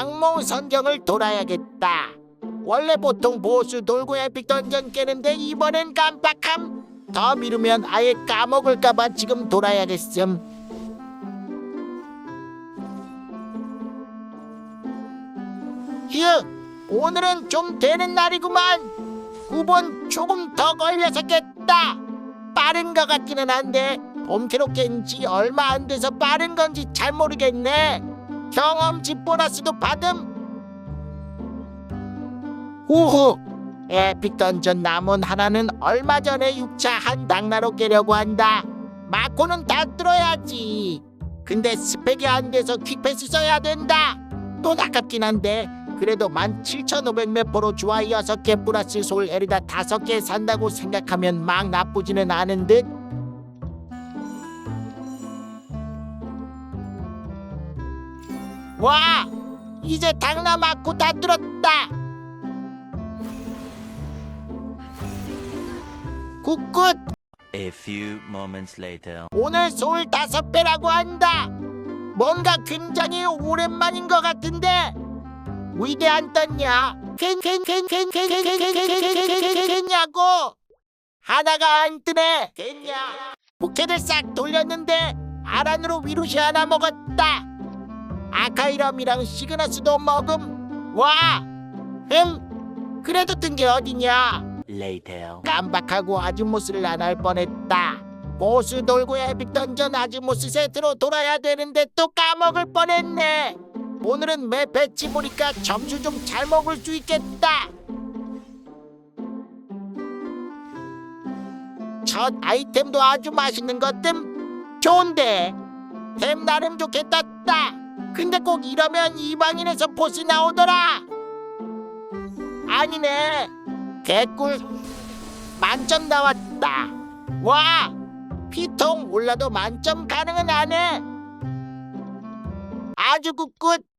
악몽 선정을 돌아야겠다. 원래 보통 보수 돌고 에픽 던전 깨는데 이번엔 깜빡함. 더 미루면 아예 까먹을까봐 지금 돌아야겠음. 휴, 오늘은 좀 되는 날이구만. 9번 조금 더 걸려서 깼다. 빠른 것 같기는 한데 봄캐로 깬지 얼마 안 돼서 빠른 건지 잘 모르겠네. 경험치 보너스도 받음. 후후. 에픽 던전 남은 하나는 얼마 전에 6차 한 당나로 깨려고 한다. 마코는 다 뚫어야지. 근데 스펙이 안 돼서 퀵패스 써야 된다. 돈 아깝긴 한데 그래도 17,500몇 프로 좋아요 6개 플러스 솔 에리다 5개 산다고 생각하면 막 나쁘지는 않은 듯. 와! 이제 당나 맞고 다 뚫었다! 굿굿! A few moments later. 오늘 서울 다섯 배라고 한다! 뭔가 굉장히 오랜만인 것 같은데? 위대한 떴냐? 괜냐고 하나가 안 뜨네 괜냐 부캐를 싹 돌렸는데 아란으로 위로시 하나 먹었다 아카이럼이랑 시그너스도 먹음. 와, 흠. 그래도 뜬 게 어디냐? Later. 깜박하고 아즈모스를 안 할 뻔했다. 보스 돌고 에픽 던전 아즈모스 세트로 돌아야 되는데 또 까먹을 뻔했네. 오늘은 맵 배치 보니까 점수 좀 잘 먹을 수 있겠다. 첫 아이템도 아주 맛있는 것뜸 좋은데 템 나름 좋게 떴다. 근데 꼭 이러면 이방인에서 보스 나오더라. 아니네. 개꿀 만점 나왔다. 와 피통 올라도 만점 가능은 안 해. 아주 굿굿